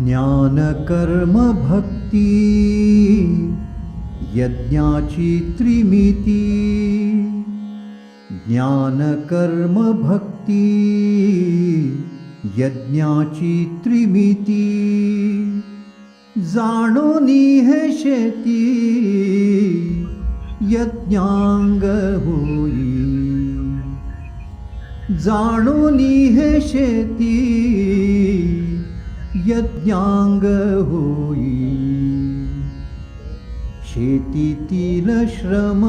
ज्ञान कर्म भक्ती यज्ञाची त्रिमिती ज्ञान कर्म भक्ती यज्ञाची त्रिमिती. जाणोनी हे शेती यज्ञांग होई. जाणोनी हे शेती यज्ञांग होई. शेतीतील श्रम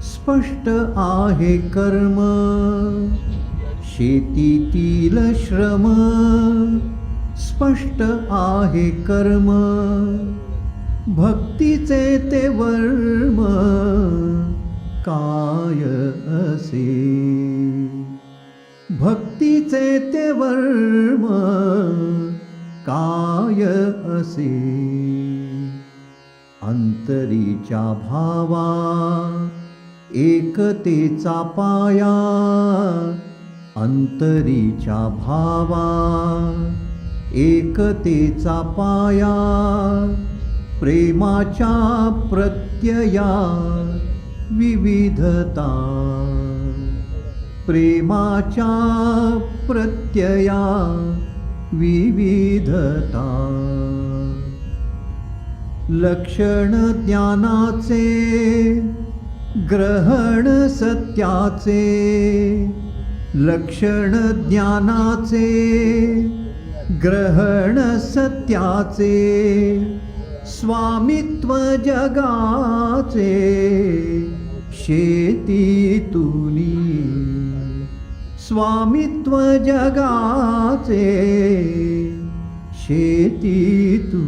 स्पष्ट आहे कर्म. शेतीतील श्रम स्पष्ट आहे कर्म. भक्तीचे ते वर्म काय असे? भक्तीचे ते वर्म काय असे? अंतरीच्या भावा एकतेचा पाया अंतरीच्या भावा एकतेचा पाया प्रेमाच्या प्रत्यया विविधता. प्रेमाच्या प्रत्यया विविधता. लक्षण ज्ञानाचे ग्रहण सत्याचे लक्षण ज्ञानाचे ग्रहण सत्याचे स्वामित्व जगाचे शेतीतुनी. स्वामित्व जगाचे तू